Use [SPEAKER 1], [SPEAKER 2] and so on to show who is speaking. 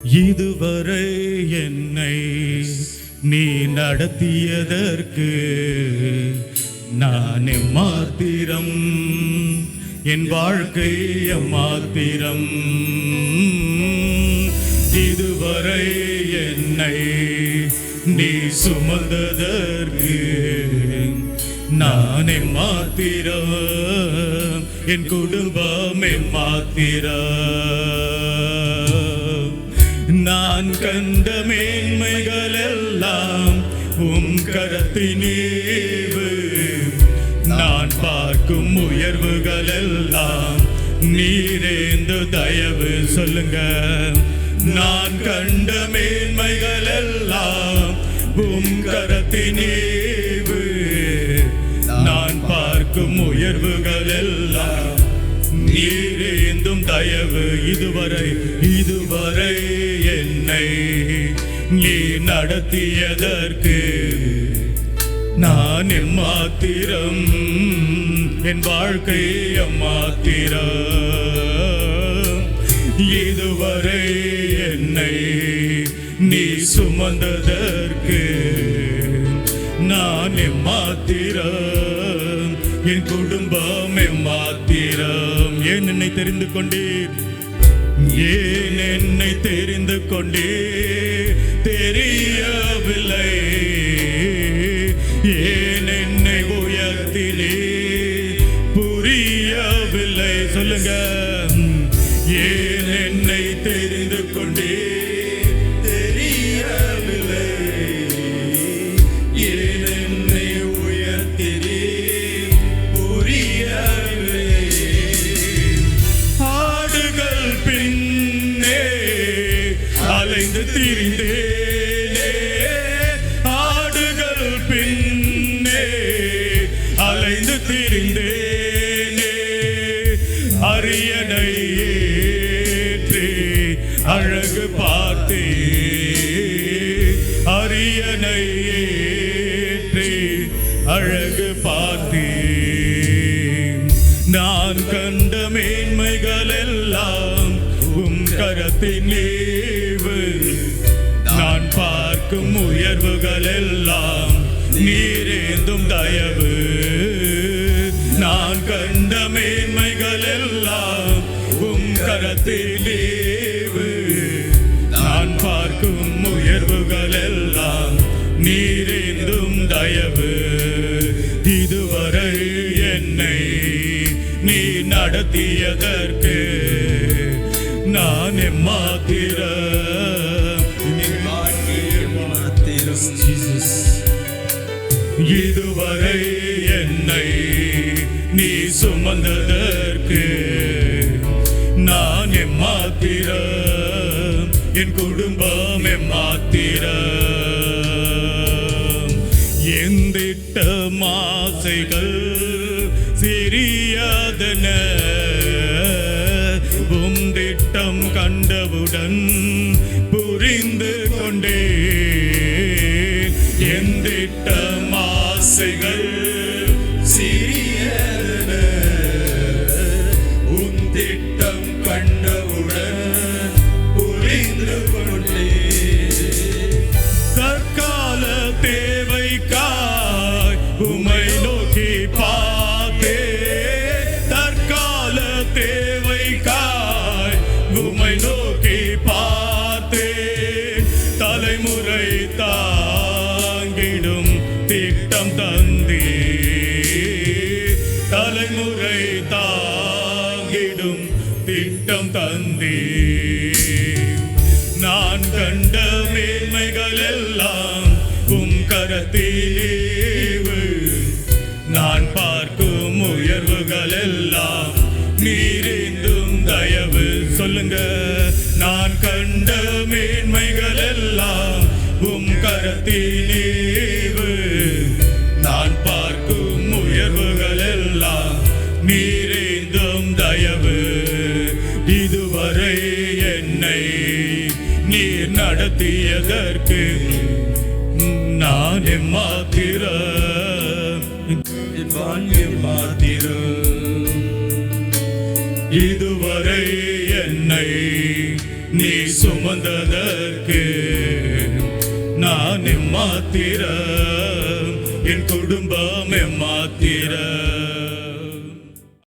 [SPEAKER 1] இதுவரை என்னை நீ நடத்தியதற்கு நான் எம்மாத்திரம் என் வாழ்க்கை எம்மாத்திரம் இதுவரை என்னை நீ சுமந்ததற்கு நான் எம்மாத்திரம் என் குடும்பம் எம்மாத்திரம் நான் கண்ட மேன்மைகள் எல்லாம் உம் கரத்தினேவு. நான் பார்க்கும் உயர்வுகள் எல்லாம் நீரேந்து தயவு சொல்லுங்க. நான் கண்ட மேன்மைகள் எல்லாம் உம் கரத்தினேவு. நான் பார்க்கும் உயர்வுகள் எல்லாம் நீரேந்தும் தயவு இதுவரை இதுவரை. என்னை நீ நடத்தியதற்கு நான் எம்மாத்திரம் என் வாழ்க்கை எம்மாத்திரம் இதுவரை என்னை நீ சுமந்ததற்கு நான் எம்மாத்திரம் என் குடும்பம் எம்மாத்திரம் ஏன் என்னை தெரிந்து கொண்டீர்? ஏன் என்னை தெரிந்து கொண்டே? தெரியவில்லை. ஏன் என்னை உயர்த்தினே? புரியவில்லை. சொல்லுங்கள் திரிந்தேனே ஆடுகள் பின்னே அலைந்து திரிந்தேனே. அரியணை ஏற்றி அழகு பார்த்தே. அரியணை ஏற்றி அழகு பார்த்தேன் நான் கண்ட மேன்மைகள் எல்லாம் உம் கரத்தின் நீவு பார்க்கும் உயர்வுகள் எல்லாம் நீரேந்தும் தயவு. நான் கண்ட மேன்மைகள் எல்லாம் உம் கரத்திலேவு நான் பார்க்கும் உயர்வுகள் எல்லாம் நீரேந்தும் தயவு. இதுவரை என்னை நீ நடத்தியதற்கு நான் எம்மாத்தி இதுவரை என்னை நீ சுமந்ததற்கு நான் எம்மாத்திரம் என் குடும்பம் எம்மாத்திரம் எந்திட்ட மாசைகள் சிறியதன எந்திட்ட மாசைகள் சிறியதன உம் திட்டம் கண்டவுடன் புரிந்து கொண்டே. தற்கால தேவைக்காய் உமை நோக்கி பார்த்தே. தற்கால தேவைக்காய் உமை நோக்கி பார்த்தே. தலைமுறை தாங்கிடும் திட்டம் தந்தே தலைமுறை தாங்கிடும் திட்டம் தந்தே நான் கண்ட மேன்மைகள் எல்லாம் உம் கரத்தீவு நான் பார்க்கும் உயர்வுகள் எல்லாம் நீரேந்தும் தயவு. சொல்லுங்க நான் கண்ட மேன்மைகள் எல்லாம் உம் கரத்திலே நடத்தியதற்கு நான் எம்மாத்திர எம்மாத்திரம் இதுவரை என்னை நீ சுமந்ததற்கு நான் எம்மாத்திர என் குடும்பம் எம்மாத்திரம்